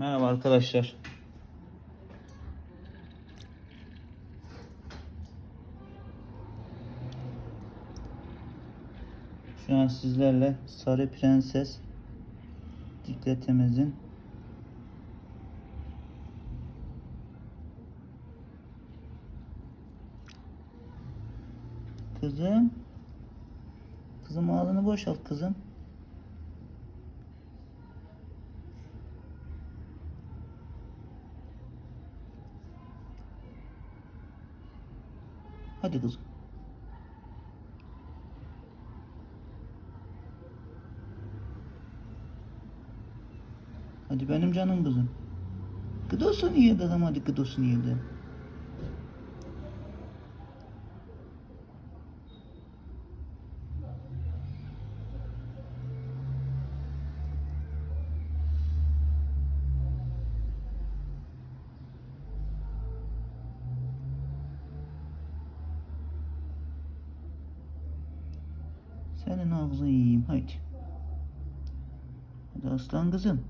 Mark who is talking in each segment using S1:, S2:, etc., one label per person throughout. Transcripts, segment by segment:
S1: Merhaba arkadaşlar. Şu an sizlerle Sarı Prenses dikletemizin Kızım Kızım ağzını boşalt kızım. Hadi kızım. Hadi benim canım kızım. Gıdosunu ye dedim hadi gıdosunu ye Senin ağzını yiyeyim haydi. Hadi aslan kızım.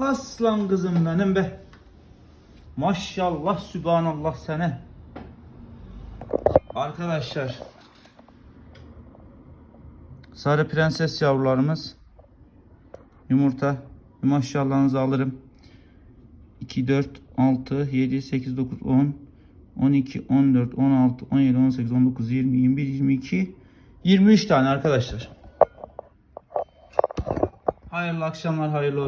S1: Aslan kızım benim be. Maşallah sübhanallah sene. Arkadaşlar Sarı prenses yavrularımız yumurta maşallahınızı alırım. 2 4 6 7 8 9 10 12 14 16 17 18 19 20 21 22 23 tane arkadaşlar. Hayırlı akşamlar, hayırlı